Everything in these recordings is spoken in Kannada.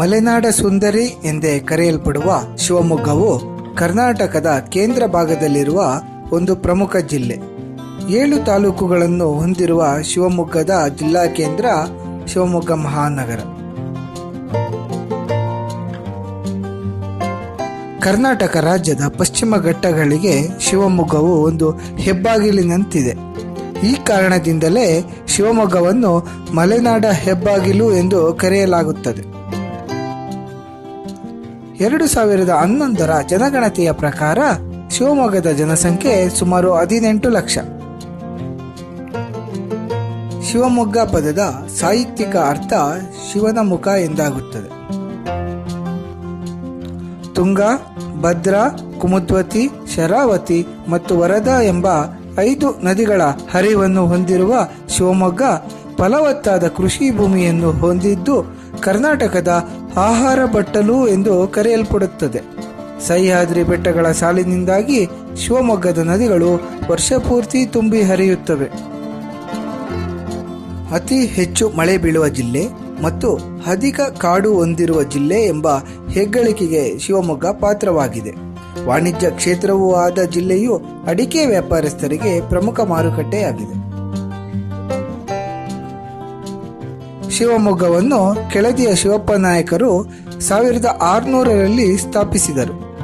ಮಲೆನಾಡ ಸುಂದರಿ ಎಂದೇ ಕರೆಯಲ್ಪಡುವ ಶಿವಮೊಗ್ಗವು ಕರ್ನಾಟಕದ ಕೇಂದ್ರ ಭಾಗದಲ್ಲಿರುವ ಒಂದು ಪ್ರಮುಖ ಜಿಲ್ಲೆ. ಏಳು ತಾಲೂಕುಗಳನ್ನು ಹೊಂದಿರುವ ಶಿವಮೊಗ್ಗದ ಜಿಲ್ಲಾ ಕೇಂದ್ರ ಶಿವಮೊಗ್ಗ ಮಹಾನಗರ. ಕರ್ನಾಟಕ ರಾಜ್ಯದ ಪಶ್ಚಿಮ ಘಟ್ಟಗಳಿಗೆ ಶಿವಮೊಗ್ಗವು ಒಂದು ಹೆಬ್ಬಾಗಿಲಿನಂತಿದೆ. ಈ ಕಾರಣದಿಂದಲೇ ಶಿವಮೊಗ್ಗವನ್ನು ಮಲೆನಾಡ ಹೆಬ್ಬಾಗಿಲು ಎಂದು ಕರೆಯಲಾಗುತ್ತದೆ. ಎರಡು ಸಾವಿರದ ಹನ್ನೊಂದರ ಜನಗಣತಿಯ ಪ್ರಕಾರ ಶಿವಮೊಗ್ಗದ ಜನಸಂಖ್ಯೆ ಸುಮಾರು ಹದಿನೆಂಟು ಲಕ್ಷ. ಶಿವಮೊಗ್ಗ ಪದದ ಸಾಹಿತ್ಯಿಕ ಅರ್ಥ ಶಿವನ ಮುಖ ಎಂದಾಗುತ್ತದೆ. ತುಂಗ, ಭದ್ರಾ, ಕುಮುದ್ವತಿ, ಶರಾವತಿ ಮತ್ತು ವರದಾ ಎಂಬ ಐದು ನದಿಗಳ ಹರಿವನ್ನು ಹೊಂದಿರುವ ಶಿವಮೊಗ್ಗ ಫಲವತ್ತಾದ ಕೃಷಿ ಭೂಮಿಯನ್ನು ಹೊಂದಿದ್ದು ಕರ್ನಾಟಕದ ಆಹಾರ ಬಟ್ಟಲು ಎಂದು ಕರೆಯಲ್ಪಡುತ್ತದೆ. ಸಹ್ಯಾದ್ರಿ ಬೆಟ್ಟಗಳ ಸಾಲಿನಿಂದಾಗಿ ಶಿವಮೊಗ್ಗದ ನದಿಗಳು ವರ್ಷಪೂರ್ತಿ ತುಂಬಿ ಹರಿಯುತ್ತವೆ. ಅತಿ ಹೆಚ್ಚು ಮಳೆ ಬೀಳುವ ಜಿಲ್ಲೆ ಮತ್ತು ಅಧಿಕ ಕಾಡು ಹೊಂದಿರುವ ಜಿಲ್ಲೆ ಎಂಬ ಹೆಗ್ಗಳಿಕೆಗೆ ಶಿವಮೊಗ್ಗ ಪಾತ್ರವಾಗಿದೆ. ವಾಣಿಜ್ಯ ಕ್ಷೇತ್ರವೂ ಆದ ಜಿಲ್ಲೆಯು ಅಡಿಕೆ ವ್ಯಾಪಾರಸ್ಥರಿಗೆ ಪ್ರಮುಖ ಮಾರುಕಟ್ಟೆಯಾಗಿದೆ. ಶಿವಮೊಗ್ಗವನ್ನು ಕೆಳದಿಯ ಶಿವಪ್ಪ ನಾಯಕರು ಸಾವಿರದ ಆರುನೂರರಲ್ಲಿ ಸ್ಥಾಪಿಸಿದರು.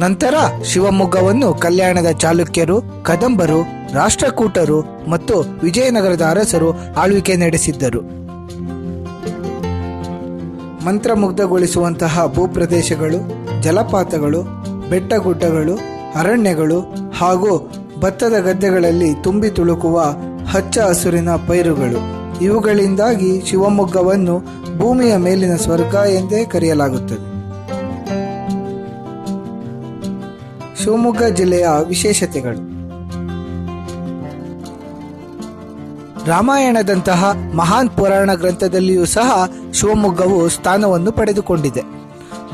ನಂತರ ಶಿವಮೊಗ್ಗವನ್ನು ಕಲ್ಯಾಣದ ಚಾಲುಕ್ಯರು, ಕದಂಬರು, ರಾಷ್ಟ್ರಕೂಟರು ಮತ್ತು ವಿಜಯನಗರದ ಅರಸರು ಆಳ್ವಿಕೆ ನಡೆಸಿದ್ದರು. ಮಂತ್ರಮುಗ್ಧಗೊಳಿಸುವಂತಹ ಭೂಪ್ರದೇಶಗಳು, ಜಲಪಾತಗಳು, ಬೆಟ್ಟಗುಡ್ಡಗಳು, ಅರಣ್ಯಗಳು ಹಾಗೂ ಭತ್ತದ ಗದ್ದೆಗಳಲ್ಲಿ ತುಂಬಿ ತುಳುಕುವ ಹಚ್ಚ ಹಸುರಿನ ಪೈರುಗಳು. ಇವುಗಳಿಂದಾಗಿ ಶಿವಮೊಗ್ಗವನ್ನು ಭೂಮಿಯ ಮೇಲಿನ ಸ್ವರ್ಗ ಎಂದೇ ಕರೆಯಲಾಗುತ್ತದೆ. ಶಿವಮೊಗ್ಗ ಜಿಲ್ಲೆಯ ವಿಶೇಷತೆಗಳು. ರಾಮಾಯಣದಂತಹ ಮಹಾನ್ ಪುರಾಣ ಗ್ರಂಥದಲ್ಲಿಯೂ ಸಹ ಶಿವಮೊಗ್ಗವು ಸ್ಥಾನವನ್ನು ಪಡೆದುಕೊಂಡಿದೆ.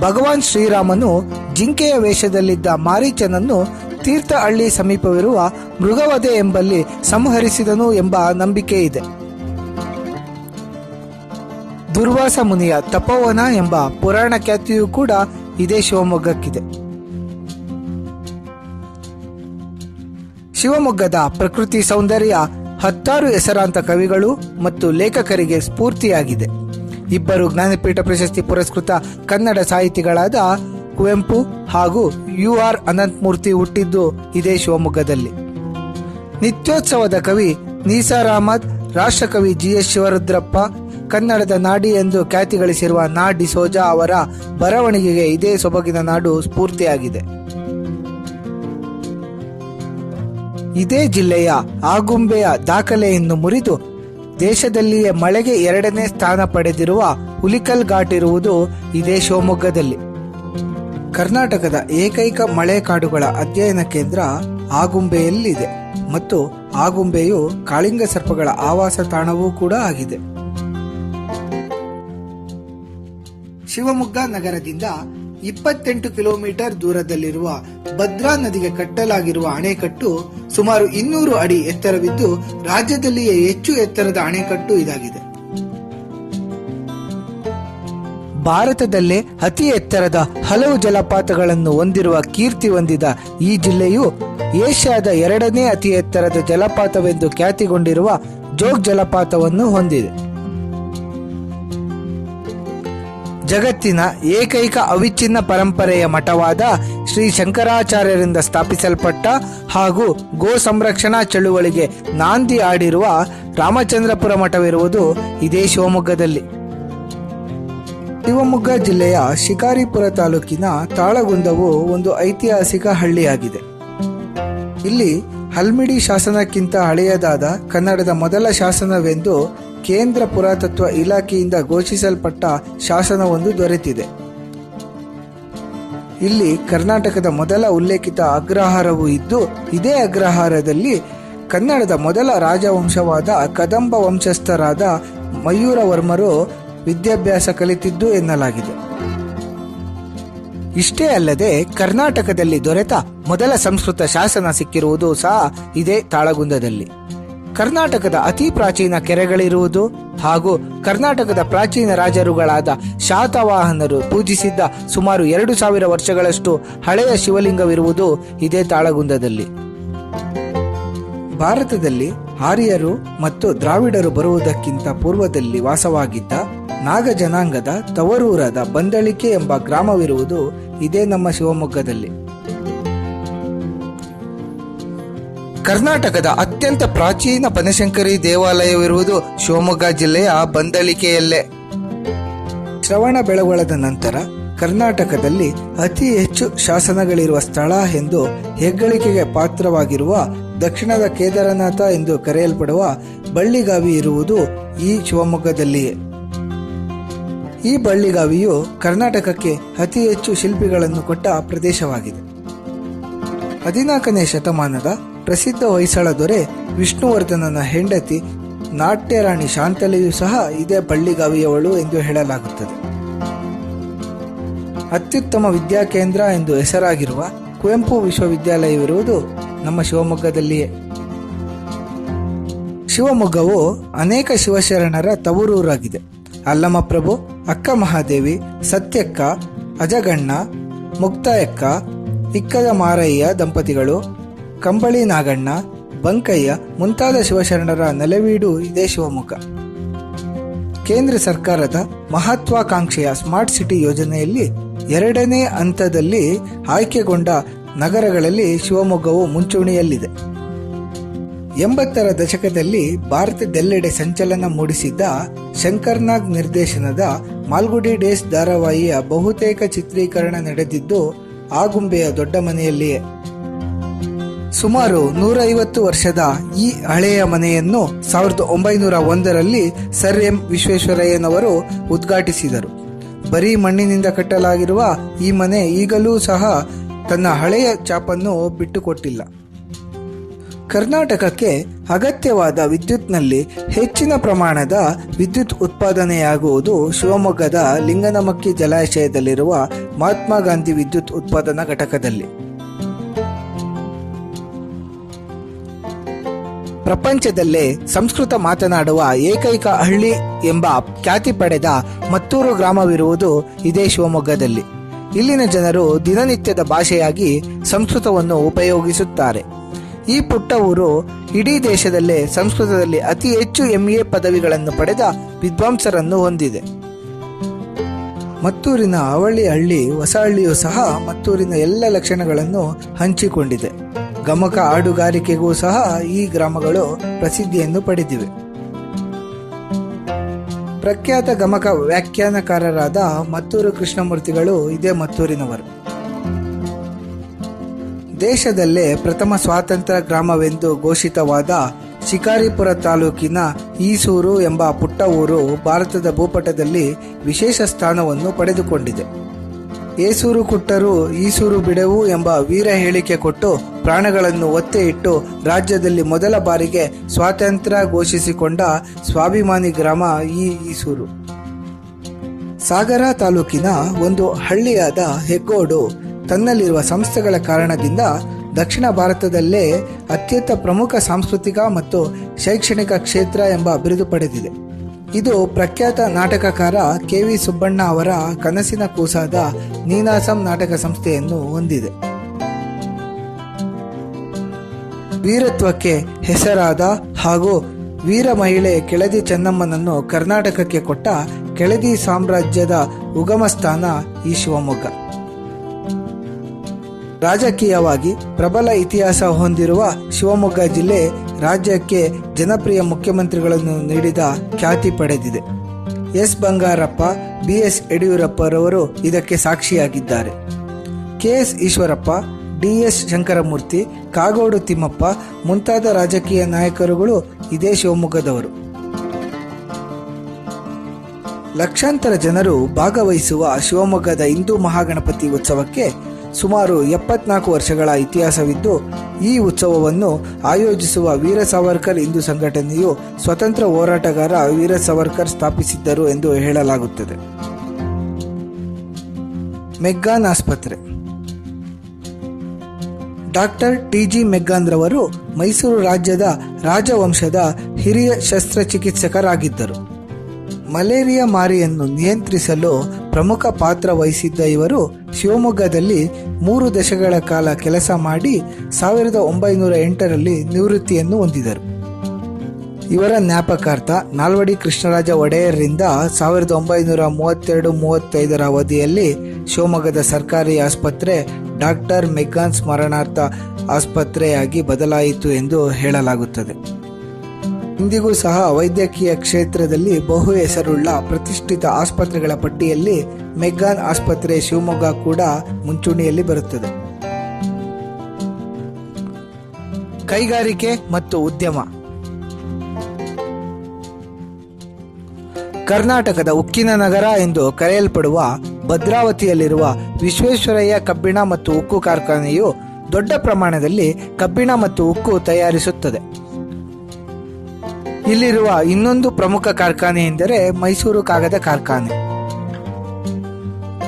ಭಗವಾನ್ ಶ್ರೀರಾಮನು ಜಿಂಕೆಯ ವೇಷದಲ್ಲಿದ್ದ ಮಾರೀಚನನ್ನು ತೀರ್ಥಹಳ್ಳಿ ಸಮೀಪವಿರುವ ಮೃಗವಧೆ ಎಂಬಲ್ಲಿ ಸಂಹರಿಸಿದನು ಎಂಬ ನಂಬಿಕೆ ಇದೆ. ದುರ್ವಾಸ ಮುನಿಯ ತಪೋವನ ಎಂಬ ಪುರಾಣ ಖ್ಯಾತಿಯೂ ಕೂಡ ಇದೇ ಶಿವಮೊಗ್ಗಕ್ಕಿದೆ. ಶಿವಮೊಗ್ಗದ ಪ್ರಕೃತಿ ಸೌಂದರ್ಯ ಹತ್ತಾರು ಹೆಸರಾಂತ ಕವಿಗಳು ಮತ್ತು ಲೇಖಕರಿಗೆ ಸ್ಫೂರ್ತಿಯಾಗಿದೆ. ಇಬ್ಬರು ಜ್ಞಾನಪೀಠ ಪ್ರಶಸ್ತಿ ಪುರಸ್ಕೃತ ಕನ್ನಡ ಸಾಹಿತಿಗಳಾದ ಕುವೆಂಪು ಹಾಗೂ ಯು ಆರ್ ಅನಂತಮೂರ್ತಿ ಹುಟ್ಟಿದ್ದು ಇದೇ ಶಿವಮೊಗ್ಗದಲ್ಲಿ. ನಿತ್ಯೋತ್ಸವದ ಕವಿ ನೀಸಾರ್ ಅಹಮದ್ ರಾಷ್ಟ್ರಕವಿ ಜಿ ಎಸ್ ಶಿವರುದ್ರಪ್ಪ ಕನ್ನಡದ ನಾಡಿ ಎಂದು ಖ್ಯಾತಿ ಗಳಿಸಿರುವ ನಾ ಡಿಸೋಜಾ ಅವರ ಬರವಣಿಗೆಗೆ ಇದೇ ಸೊಬಗಿನ ನಾಡು ಸ್ಫೂರ್ತಿಯಾಗಿದೆ. ಇದೇ ಜಿಲ್ಲೆಯ ಆಗುಂಬೆಯ ದಾಖಲೆಯನ್ನು ಮುರಿದು ದೇಶದಲ್ಲಿಯೇ ಮಳೆಗೆ ಎರಡನೇ ಸ್ಥಾನ ಪಡೆದಿರುವ ಹುಲಿಕಲ್ ಘಾಟ್ ಇರುವುದು ಇದೇ ಶಿವಮೊಗ್ಗದಲ್ಲಿ. ಕರ್ನಾಟಕದ ಏಕೈಕ ಮಳೆ ಕಾಡುಗಳ ಅಧ್ಯಯನ ಕೇಂದ್ರ ಆಗುಂಬೆಯಲ್ಲಿದೆ ಮತ್ತು ಆಗುಂಬೆಯು ಕಾಳಿಂಗ ಸರ್ಪಗಳ ಆವಾಸ ತಾಣವೂ ಕೂಡ ಆಗಿದೆ. ಶಿವಮೊಗ್ಗ ನಗರದಿಂದ ಇಪ್ಪತ್ತೆಂಟು ಕಿಲೋಮೀಟರ್ ದೂರದಲ್ಲಿರುವ ಭದ್ರಾ ನದಿಗೆ ಕಟ್ಟಲಾಗಿರುವ ಅಣೆಕಟ್ಟು ಸುಮಾರು ಇನ್ನೂರು ಅಡಿ ಎತ್ತರವಿದ್ದು, ರಾಜ್ಯದಲ್ಲಿಯೇ ಹೆಚ್ಚು ಎತ್ತರದ ಅಣೆಕಟ್ಟು ಇದಾಗಿದೆ. ಭಾರತದಲ್ಲೇ ಅತಿ ಎತ್ತರದ ಹಲವು ಜಲಪಾತಗಳನ್ನು ಹೊಂದಿರುವ ಕೀರ್ತಿ ಹೊಂದಿದ ಈ ಜಿಲ್ಲೆಯು ಏಷ್ಯಾದ ಎರಡನೇ ಅತಿ ಎತ್ತರದ ಜಲಪಾತವೆಂದು ಖ್ಯಾತಿಗೊಂಡಿರುವ ಜೋಗ್ ಜಲಪಾತವನ್ನು ಹೊಂದಿದೆ. ಜಗತ್ತಿನ ಏಕೈಕ ಅವಿಚ್ಛಿನ್ನ ಪರಂಪರೆಯ ಮಠವಾದ ಶ್ರೀ ಶಂಕರಾಚಾರ್ಯರಿಂದ ಸ್ಥಾಪಿಸಲ್ಪಟ್ಟ ಹಾಗೂ ಗೋ ಸಂರಕ್ಷಣಾ ಚಳುವಳಿಗೆ ನಾಂದಿ ಆಡಿರುವ ರಾಮಚಂದ್ರಪುರ ಮಠವಿರುವುದು ಇದೇ ಶಿವಮೊಗ್ಗದಲ್ಲಿ. ಶಿವಮೊಗ್ಗ ಜಿಲ್ಲೆಯ ಶಿಕಾರಿಪುರ ತಾಲೂಕಿನ ತಾಳಗುಂದವು ಒಂದು ಐತಿಹಾಸಿಕ ಹಳ್ಳಿಯಾಗಿದೆ. ಇಲ್ಲಿ ಹಲ್ಮಿಡಿ ಶಾಸನಕ್ಕಿಂತ ಹಳೆಯದಾದ ಕನ್ನಡದ ಮೊದಲ ಶಾಸನವೆಂದು ಕೇಂದ್ರ ಪುರಾತತ್ವ ಇಲಾಖೆಯಿಂದ ಘೋಷಿಸಲ್ಪಟ್ಟ ಶಾಸನವೊಂದು ದೊರೆತಿದೆ. ಇಲ್ಲಿ ಕರ್ನಾಟಕದ ಮೊದಲ ಉಲ್ಲೇಖಿತ ಅಗ್ರಹಾರವೂ ಇದ್ದು, ಇದೇ ಅಗ್ರಹಾರದಲ್ಲಿ ಕನ್ನಡದ ಮೊದಲ ರಾಜವಂಶವಾದ ಕದಂಬ ವಂಶಸ್ಥರಾದ ಮಯೂರವರ್ಮರು ವಿದ್ಯಾಭ್ಯಾಸ ಕಲಿತಿದ್ದು ಎನ್ನಲಾಗಿದೆ. ಇಷ್ಟೇ ಅಲ್ಲದೆ ಕರ್ನಾಟಕದಲ್ಲಿ ದೊರೆತ ಮೊದಲ ಸಂಸ್ಕೃತ ಶಾಸನ ಸಿಕ್ಕಿರುವುದು ಸಹ ಇದೇ ತಾಳಗುಂದದಲ್ಲಿ. ಕರ್ನಾಟಕದ ಅತಿ ಪ್ರಾಚೀನ ಕೆರೆಗಳಿರುವುದು ಹಾಗೂ ಕರ್ನಾಟಕದ ಪ್ರಾಚೀನ ರಾಜರುಗಳಾದ ಶಾತವಾಹನರು ಪೂಜಿಸಿದ್ದ ಸುಮಾರು ಎರಡು ಸಾವಿರ ವರ್ಷಗಳಷ್ಟು ಹಳೆಯ ಶಿವಲಿಂಗವಿರುವುದು ಇದೇ ತಾಳಗುಂದದಲ್ಲಿ. ಭಾರತದಲ್ಲಿ ಆರ್ಯರು ಮತ್ತು ದ್ರಾವಿಡರು ಬರುವುದಕ್ಕಿಂತ ಪೂರ್ವದಲ್ಲಿ ವಾಸವಾಗಿದ್ದ ನಾಗ ಜನಾಂಗದ ತವರೂರದ ಬಂದಳಿಕೆ ಎಂಬ ಗ್ರಾಮವಿರುವುದು ಇದೇ ನಮ್ಮ ಶಿವಮೊಗ್ಗದಲ್ಲಿ. ಕರ್ನಾಟಕದ ಅತ್ಯಂತ ಪ್ರಾಚೀನ ಬನಶಂಕರಿ ದೇವಾಲಯವಿರುವುದು ಶಿವಮೊಗ್ಗ ಜಿಲ್ಲೆಯ ಬಂದಳಿಕೆಯಲ್ಲೇ ಶ್ರವಣ ಬೆಳಗೊಳದ ನಂತರ ಕರ್ನಾಟಕದಲ್ಲಿ ಅತಿ ಹೆಚ್ಚು ಶಾಸನಗಳಿರುವ ಸ್ಥಳ ಎಂದು ಹೆಗ್ಗಳಿಕೆಗೆ ಪಾತ್ರವಾಗಿರುವ ದಕ್ಷಿಣದ ಕೇದಾರನಾಥ ಎಂದು ಕರೆಯಲ್ಪಡುವ ಬಳ್ಳಿಗಾವಿ ಇರುವುದು ಈ ಶಿವಮೊಗ್ಗದಲ್ಲಿಯೇ. ಈ ಬಳ್ಳಿಗಾವಿಯು ಕರ್ನಾಟಕಕ್ಕೆ ಅತಿ ಹೆಚ್ಚು ಶಿಲ್ಪಿಗಳನ್ನು ಕೊಟ್ಟ ಪ್ರದೇಶವಾಗಿದೆ. ಹದಿನಾಲ್ಕನೇ ಶತಮಾನದ ಪ್ರಸಿದ್ಧ ಹೊಯ್ಸಳ ದೊರೆ ವಿಷ್ಣುವರ್ಧನನ ಹೆಂಡತಿ ನಾಟ್ಯರಾಣಿ ಶಾಂತಲೆಯೂ ಸಹ ಇದೇ ಬಳ್ಳಿಗಾವಿಯವಳು ಎಂದು ಹೇಳಲಾಗುತ್ತದೆ. ಅತ್ಯುತ್ತಮ ವಿದ್ಯಾಕೇಂದ್ರ ಎಂದು ಹೆಸರಾಗಿರುವ ಕುವೆಂಪು ವಿಶ್ವವಿದ್ಯಾಲಯವಿರುವುದು ನಮ್ಮ ಶಿವಮೊಗ್ಗದಲ್ಲಿಯೇ. ಶಿವಮೊಗ್ಗವು ಅನೇಕ ಶಿವಶರಣರ ತವರೂರಾಗಿದೆ. ಅಲ್ಲಮಪ್ರಭು ಅಕ್ಕ ಮಹಾದೇವಿ, ಸತ್ಯಕ್ಕ, ಅಜಗಣ್ಣ, ಮುಕ್ತಾಯಕ್ಕ, ಇಕ್ಕದ ಮಾರಯ್ಯ ದಂಪತಿಗಳು, ಕಂಬಳಿ ನಾಗಣ್ಣ, ಬಂಕಯ್ಯ ಮುಂತಾದ ಶಿವಶರಣರ ನೆಲೆವೀಡು ಇದೇ ಶಿವಮೊಗ್ಗ. ಕೇಂದ್ರ ಸರ್ಕಾರದ ಮಹತ್ವಾಕಾಂಕ್ಷೆಯ ಸ್ಮಾರ್ಟ್ ಸಿಟಿ ಯೋಜನೆಯಲ್ಲಿ ಎರಡನೇ ಹಂತದಲ್ಲಿ ಆಯ್ಕೆಗೊಂಡ ನಗರಗಳಲ್ಲಿ ಶಿವಮೊಗ್ಗವು ಮುಂಚೂಣಿಯಲ್ಲಿದೆ. ಎಂಬತ್ತರ ದಶಕದಲ್ಲಿ ಭಾರತದೆಲ್ಲೆಡೆ ಸಂಚಲನ ಮೂಡಿಸಿದ್ದ ಶಂಕರ್ನಾಗ್ ನಿರ್ದೇಶನದ ಮಾಲ್ಗುಡಿ ಡೇಸ್ ಧಾರಾವಾಹಿಯ ಬಹುತೇಕ ಚಿತ್ರೀಕರಣ ನಡೆದಿದ್ದು ಆಗುಂಬೆಯ ದೊಡ್ಡ ಮನೆಯಲ್ಲಿಯೇ. ಸುಮಾರು ನೂರೈವತ್ತು ವರ್ಷದ ಈ ಹಳೆಯ ಮನೆಯನ್ನು ಸಾವಿರದ ಒಂಬೈನೂರ ಒಂದರಲ್ಲಿ ಸರ್ ಎಂ ವಿಶ್ವೇಶ್ವರಯ್ಯನವರು ಉದ್ಘಾಟಿಸಿದರು. ಬರೀ ಮಣ್ಣಿನಿಂದ ಕಟ್ಟಲಾಗಿರುವ ಈ ಮನೆ ಈಗಲೂ ಸಹ ತನ್ನ ಹಳೆಯ ಚಾಪನ್ನು ಬಿಟ್ಟುಕೊಟ್ಟಿಲ್ಲ. ಕರ್ನಾಟಕಕ್ಕೆ ಅಗತ್ಯವಾದ ವಿದ್ಯುತ್ನಲ್ಲಿ ಹೆಚ್ಚಿನ ಪ್ರಮಾಣದ ವಿದ್ಯುತ್ ಉತ್ಪಾದನೆಯಾಗುವುದು ಶಿವಮೊಗ್ಗದ ಲಿಂಗನಮಕ್ಕಿ ಜಲಾಶಯದಲ್ಲಿರುವ ಮಹಾತ್ಮ ಗಾಂಧಿ ವಿದ್ಯುತ್ ಉತ್ಪಾದನಾ ಘಟಕದಲ್ಲಿ. ಪ್ರಪಂಚದಲ್ಲೇ ಸಂಸ್ಕೃತ ಮಾತನಾಡುವ ಏಕೈಕ ಹಳ್ಳಿ ಎಂಬ ಖ್ಯಾತಿ ಪಡೆದ ಮತ್ತೂರು ಗ್ರಾಮವಿರುವುದು ಇದೇ ಶಿವಮೊಗ್ಗದಲ್ಲಿ. ಇಲ್ಲಿನ ಜನರು ದಿನನಿತ್ಯದ ಭಾಷೆಯಾಗಿ ಸಂಸ್ಕೃತವನ್ನು ಉಪಯೋಗಿಸುತ್ತಾರೆ. ಈ ಪುಟ್ಟ ಊರು ಇಡೀ ದೇಶದಲ್ಲೇ ಸಂಸ್ಕೃತದಲ್ಲಿ ಅತಿ ಹೆಚ್ಚು ಎಂಎ ಪದವಿಗಳನ್ನು ಪಡೆದ ವಿದ್ವಾಂಸರನ್ನು ಹೊಂದಿದೆ. ಮತ್ತೂರಿನ ಅವಳಿ ಹಳ್ಳಿ ಹೊಸಹಳ್ಳಿಯೂ ಸಹ ಮತ್ತೂರಿನ ಎಲ್ಲ ಲಕ್ಷಣಗಳನ್ನು ಹಂಚಿಕೊಂಡಿದೆ. ಗಮಕ ಹಾಡುಗಾರಿಕೆಗೂ ಸಹ ಈ ಗ್ರಾಮಗಳು ಪ್ರಸಿದ್ಧಿಯನ್ನು ಪಡೆದಿವೆ. ಪ್ರಖ್ಯಾತ ಗಮಕ ವ್ಯಾಖ್ಯಾನಕಾರರಾದ ಮತ್ತೂರು ಕೃಷ್ಣಮೂರ್ತಿಗಳು ಇದೇ ಮತ್ತೂರಿನವರು. ದೇಶದಲ್ಲೇ ಪ್ರಥಮ ಸ್ವಾತಂತ್ರ್ಯ ಗ್ರಾಮವೆಂದು ಘೋಷಿತವಾದ ಶಿಕಾರಿಪುರ ತಾಲೂಕಿನ ಈಸೂರು ಎಂಬ ಪುಟ್ಟ ಊರು ಭಾರತದ ಭೂಪಟದಲ್ಲಿ ವಿಶೇಷ ಸ್ಥಾನವನ್ನು ಪಡೆದುಕೊಂಡಿದೆ. ಏಸೂರು ಕುಟ್ಟರು ಈಸೂರು ಬಿಡೆವು ಎಂಬ ವೀರ ಹೇಳಿಕೆ ಕೊಟ್ಟು ಪ್ರಾಣಗಳನ್ನು ಒತ್ತೆ ಇಟ್ಟು ರಾಜ್ಯದಲ್ಲಿ ಮೊದಲ ಬಾರಿಗೆ ಸ್ವಾತಂತ್ರ್ಯ ಘೋಷಿಸಿಕೊಂಡ ಸ್ವಾಭಿಮಾನಿ ಗ್ರಾಮ ಈ ಈಸೂರು. ಸಾಗರ ತಾಲೂಕಿನ ಒಂದು ಹಳ್ಳಿಯಾದ ಹೆಗ್ಗೋಡು ತನ್ನಲ್ಲಿರುವ ಸಂಸ್ಥೆಗಳ ಕಾರಣದಿಂದ ದಕ್ಷಿಣ ಭಾರತದಲ್ಲೇ ಅತ್ಯಂತ ಪ್ರಮುಖ ಸಾಂಸ್ಕೃತಿಕ ಮತ್ತು ಶೈಕ್ಷಣಿಕ ಕ್ಷೇತ್ರ ಎಂಬ ಬಿರುದು ಪಡೆದಿದೆ. ಇದು ಪ್ರಖ್ಯಾತ ನಾಟಕಕಾರ ಕೆ ವಿ ಸುಬ್ಬಣ್ಣ ಅವರ ಕನಸಿನ ಕೂಸಾದ ನೀನಾಸಂ ನಾಟಕ ಸಂಸ್ಥೆಯನ್ನು ಹೊಂದಿದೆ. ವೀರತ್ವಕ್ಕೆ ಹೆಸರಾದ ಹಾಗೂ ವೀರ ಮಹಿಳೆ ಕೆಳದಿ ಚೆನ್ನಮ್ಮನನ್ನು ಕರ್ನಾಟಕಕ್ಕೆ ಕೊಟ್ಟ ಕೆಳದಿ ಸಾಮ್ರಾಜ್ಯದ ಉಗಮ ಸ್ಥಾನ ಈ ಶಿವಮೊಗ್ಗ. ರಾಜಕೀಯವಾಗಿ ಪ್ರಬಲ ಇತಿಹಾಸ ಹೊಂದಿರುವ ಶಿವಮೊಗ್ಗ ಜಿಲ್ಲೆ ರಾಜ್ಯಕ್ಕೆ ಜನಪ್ರಿಯ ಮುಖ್ಯಮಂತ್ರಿಗಳನ್ನು ನೀಡಿದ ಖ್ಯಾತಿ ಪಡೆದಿದೆ. ಎಸ್. ಬಂಗಾರಪ್ಪ ಬಿಎಸ್ ಯಡಿಯೂರಪ್ಪರವರು ಇದಕ್ಕೆ ಸಾಕ್ಷಿಯಾಗಿದ್ದಾರೆ. ಕೆಎಸ್ ಈಶ್ವರಪ್ಪ ಡಿಎಸ್ ಶಂಕರಮೂರ್ತಿ, ಕಾಗೋಡು ತಿಮ್ಮಪ್ಪ ಮುಂತಾದ ರಾಜಕೀಯ ನಾಯಕರುಗಳು ಇದೇ ಶಿವಮೊಗ್ಗದವರು. ಲಕ್ಷಾಂತರ ಜನರು ಭಾಗವಹಿಸುವ ಶಿವಮೊಗ್ಗದ ಹಿಂದೂ ಮಹಾಗಣಪತಿ ಉತ್ಸವಕ್ಕೆ ಸುಮಾರು ಎಪ್ಪತ್ನಾಲ್ಕು ವರ್ಷಗಳ ಇತಿಹಾಸವಿದ್ದು, ಈ ಉತ್ಸವವನ್ನು ಆಯೋಜಿಸುವ ವೀರ ಸಾವರ್ಕರ್ ಹಿಂದೂ ಸಂಘಟನೆಯು ಸ್ವತಂತ್ರ ಹೋರಾಟಗಾರ ವೀರ ಸಾವರ್ಕರ್ ಸ್ಥಾಪಿಸಿದ್ದರು ಎಂದು ಹೇಳಲಾಗುತ್ತದೆ. ಮೆಗ್ಗಾನ್ ಆಸ್ಪತ್ರೆ. ಡಾಕ್ಟರ್ ಟಿ ಜಿ ಮೆಗ್ಗಾನ್ರವರು ಮೈಸೂರು ರಾಜ್ಯದ ರಾಜವಂಶದ ಹಿರಿಯ ಶಸ್ತ್ರಚಿಕಿತ್ಸಕರಾಗಿದ್ದರು. ಮಲೇರಿಯಾ ಮಾರಿಯನ್ನು ನಿಯಂತ್ರಿಸಲು ಪ್ರಮುಖ ಪಾತ್ರ ವಹಿಸಿದ್ದ ಇವರು ಶಿವಮೊಗ್ಗದಲ್ಲಿ ಮೂರು ದಶಕಗಳ ಕಾಲ ಕೆಲಸ ಮಾಡಿ ಸಾವಿರದ ಒಂಬೈನೂರ ಎಂಟರಲ್ಲಿ ನಿವೃತ್ತಿಯನ್ನು ಹೊಂದಿದರು. ಇವರ ಜ್ಞಾಪಕಾರ್ಥ ನಾಲ್ವಡಿ ಕೃಷ್ಣರಾಜ ಒಡೆಯರ್ರಿಂದ ಸಾವಿರದ ಒಂಬೈನೂರ ಮೂವತ್ತೆರಡು ಮೂವತ್ತೈದರ ಅವಧಿಯಲ್ಲಿ ಶಿವಮೊಗ್ಗದ ಸರ್ಕಾರಿ ಆಸ್ಪತ್ರೆ ಡಾಕ್ಟರ್ ಮೆಗ್ಗಾನ್ ಸ್ಮರಣಾರ್ಥ ಆಸ್ಪತ್ರೆಯಾಗಿ ಬದಲಾಯಿತು ಎಂದು ಹೇಳಲಾಗುತ್ತದೆ. ಇಂದಿಗೂ ಸಹ ವೈದ್ಯಕೀಯ ಕ್ಷೇತ್ರದಲ್ಲಿ ಬಹು ಹೆಸರುಳ್ಳ ಪ್ರತಿಷ್ಠಿತ ಆಸ್ಪತ್ರೆಗಳ ಪಟ್ಟಿಯಲ್ಲಿ ಮೆಗ್ಗಾನ್ ಆಸ್ಪತ್ರೆ ಶಿವಮೊಗ್ಗ ಕೂಡ ಮುಂಚೂಣಿಯಲ್ಲಿ ಬರುತ್ತದೆ. ಕೈಗಾರಿಕೆ ಮತ್ತು ಉದ್ಯಮ. ಕರ್ನಾಟಕದ ಉಕ್ಕಿನ ನಗರ ಎಂದು ಕರೆಯಲ್ಪಡುವ ಭದ್ರಾವತಿಯಲ್ಲಿರುವ ವಿಶ್ವೇಶ್ವರಯ್ಯ ಕಬ್ಬಿಣ ಮತ್ತು ಉಕ್ಕು ಕಾರ್ಖಾನೆಯು ದೊಡ್ಡ ಪ್ರಮಾಣದಲ್ಲಿ ಕಬ್ಬಿಣ ಮತ್ತು ಉಕ್ಕು ತಯಾರಿಸುತ್ತದೆ. ಇಲ್ಲಿರುವ ಇನ್ನೊಂದು ಪ್ರಮುಖ ಕಾರ್ಖಾನೆ ಎಂದರೆ ಮೈಸೂರು ಕಾಗದ ಕಾರ್ಖಾನೆ.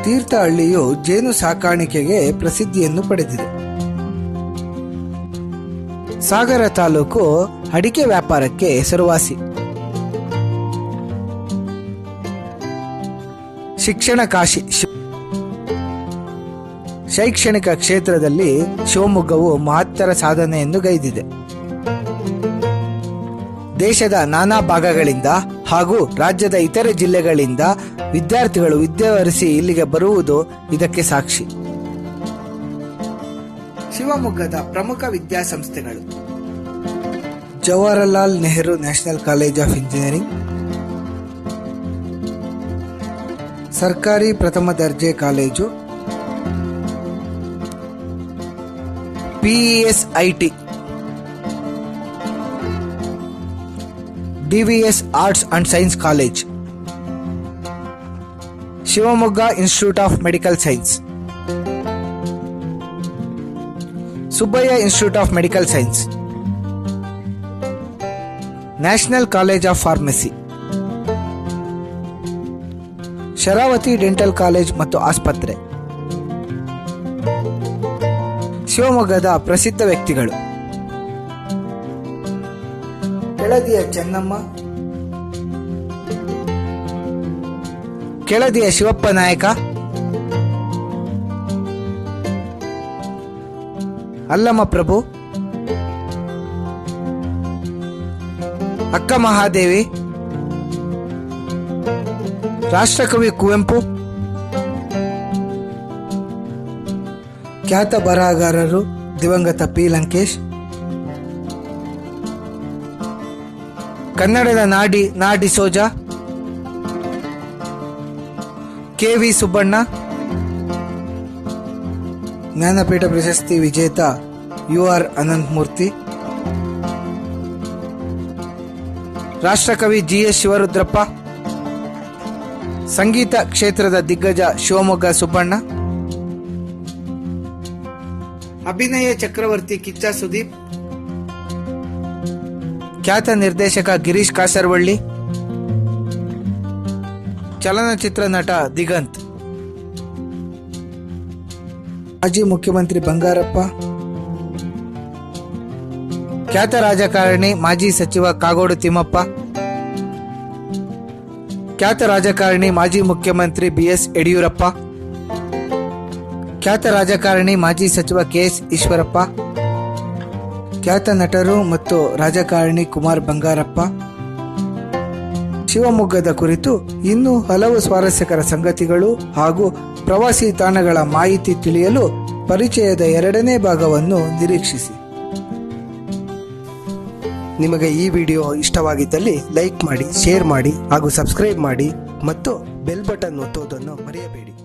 ತೀರ್ಥಹಳ್ಳಿಯು ಜೇನು ಸಾಕಾಣಿಕೆಗೆ ಪ್ರಸಿದ್ಧಿಯನ್ನು ಪಡೆದಿದೆ. ಸಾಗರ ತಾಲೂಕು ಅಡಿಕೆ ವ್ಯಾಪಾರಕ್ಕೆ ಹೆಸರುವಾಸಿ. ಶಿಕ್ಷಣ ಕಾಶಿ ಶೈಕ್ಷಣಿಕ ಕ್ಷೇತ್ರದಲ್ಲಿ ಶಿವಮೊಗ್ಗವು ಮಹತ್ತರ ಸಾಧನೆಯನ್ನು ಗೈದಿದೆ. ದೇಶದ ನಾನಾ ಭಾಗಗಳಿಂದ ಹಾಗೂ ರಾಜ್ಯದ ಇತರೆ ಜಿಲ್ಲೆಗಳಿಂದ ವಿದ್ಯಾರ್ಥಿಗಳು ವಿದ್ಯಾವರಿಸಿ ಇಲ್ಲಿಗೆ ಬರುವುದು ಇದಕ್ಕೆ ಸಾಕ್ಷಿ. ಶಿವಮೊಗ್ಗದ ಪ್ರಮುಖ ವಿದ್ಯಾಸಂಸ್ಥೆಗಳು. Jawaharlal Nehru national college of engineering. ಸರ್ಕಾರಿ ಪ್ರಥಮ ದರ್ಜೆ college. PES DVS arts and science college, Shivamogga institute of medical science. Subbayya institute of medical science. National college of pharmacy. Sharavathi dental college ಮತ್ತು ಆಸ್ಪತ್ರೆ. ಶಿವಮೊಗ್ಗದ ಪ್ರಸಿದ್ಧ ವ್ಯಕ್ತಿಗಳು. ಕೆಳದಿಯ ಚೆನ್ನಮ್ಮ. ಕೆಳದಿಯ ಶಿವಪ್ಪ ನಾಯಕ. ಅಲ್ಲಮ್ಮ ಪ್ರಭು. ಅಕ್ಕ ಮಹಾದೇವಿ. ರಾಷ್ಟ್ರಕವಿ ಕುವೆಂಪು. ಖ್ಯಾತ ಬರಹಗಾರರು ದಿವಂಗತ ಪಿ ಲಂಕೇಶ್. ಕನ್ನಡದ ನಾಡಿ ನಾಡಿ Souza. K V Subbanna. Jnanpith ಪ್ರಶಸ್ತಿ ವಿಜೇತ ಯು ಆರ್ ಅನಂತಮೂರ್ತಿ. ರಾಷ್ಟ್ರಕವಿ ಜಿ ಎಸ್ ಶಿವರುದ್ರಪ್ಪ. ಸಂಗೀತ ಕ್ಷೇತ್ರದ ದಿಗ್ಗಜ ಶಿವಮೊಗ್ಗ ಸುಬ್ಬಣ್ಣ. ಅಭಿನಯ ಚಕ್ರವರ್ತಿ ಕಿಚ್ಚ ಸುದೀಪ್. ಖ್ಯಾತ ನಿರ್ದೇಶಕ ಗಿರೀಶ್ ಕಾಸರವಳ್ಳಿ. ಚಲನಚಿತ್ರ ನಟ ದಿಗಂತ್. ಮಾಜಿ ಮುಖ್ಯಮಂತ್ರಿ ಬಂಗಾರಪ್ಪ. ಖ್ಯಾತ ರಾಜಕಾರಣಿ ಮಾಜಿ ಸಚಿವ ಕಾಗೋಡು ತಿಮ್ಮಪ್ಪ. ಖ್ಯಾತ ರಾಜಕಾರಣಿ ಮಾಜಿ ಮುಖ್ಯಮಂತ್ರಿ ಬಿಎಸ್ ಯಡಿಯೂರಪ್ಪ. ಖ್ಯಾತ ರಾಜಕಾರಣಿ ಮಾಜಿ ಸಚಿವ ಕೆಎಸ್ ಈಶ್ವರಪ್ಪ. ಖ್ಯಾತ ನಟರು ಮತ್ತು ರಾಜಕಾರಣಿ ಕುಮಾರ್ ಬಂಗಾರಪ್ಪ. ಶಿವಮೊಗ್ಗದ ಕುರಿತು ಇನ್ನೂ ಹಲವು ಸ್ವಾರಸ್ಯಕರ ಸಂಗತಿಗಳು ಹಾಗೂ ಪ್ರವಾಸಿ ತಾಣಗಳ ಮಾಹಿತಿ ತಿಳಿಯಲು ಪರಿಚಯದ ಎರಡನೇ ಭಾಗವನ್ನು ನಿರೀಕ್ಷಿಸಿ. ನಿಮಗೆ ಈ ವಿಡಿಯೋ ಇಷ್ಟವಾಗಿದ್ದಲ್ಲಿ ಲೈಕ್ ಮಾಡಿ, ಶೇರ್ ಮಾಡಿ ಹಾಗೂ ಸಬ್ಸ್ಕ್ರೈಬ್ ಮಾಡಿ ಮತ್ತು ಬೆಲ್ ಬಟನ್ ಒತ್ತುವುದನ್ನು ಮರೆಯಬೇಡಿ.